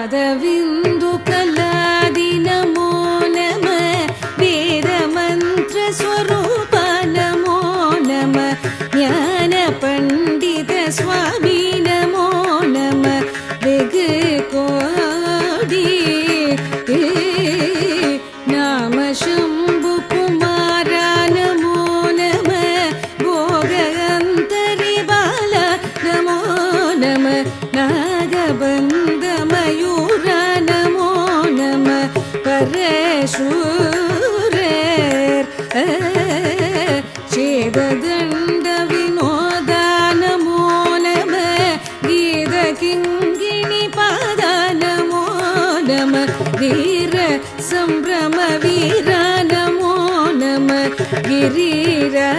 पादविन्दुकलादि नमो नमः वेदमन्त्रस्वरूप नमो नमः ज्ञानपण्डितस्वामी नमो नमः कोडी नाम शम्भुकुमारा नमो नमः भोगन्तरि बाला नमो नमः नागबन्धम சூரர். சேததண்ட வினோதான நமோ கீத கிங்கிணி பாதான நமோ வீர சம்பிரம வீரான நமோ கிரீரா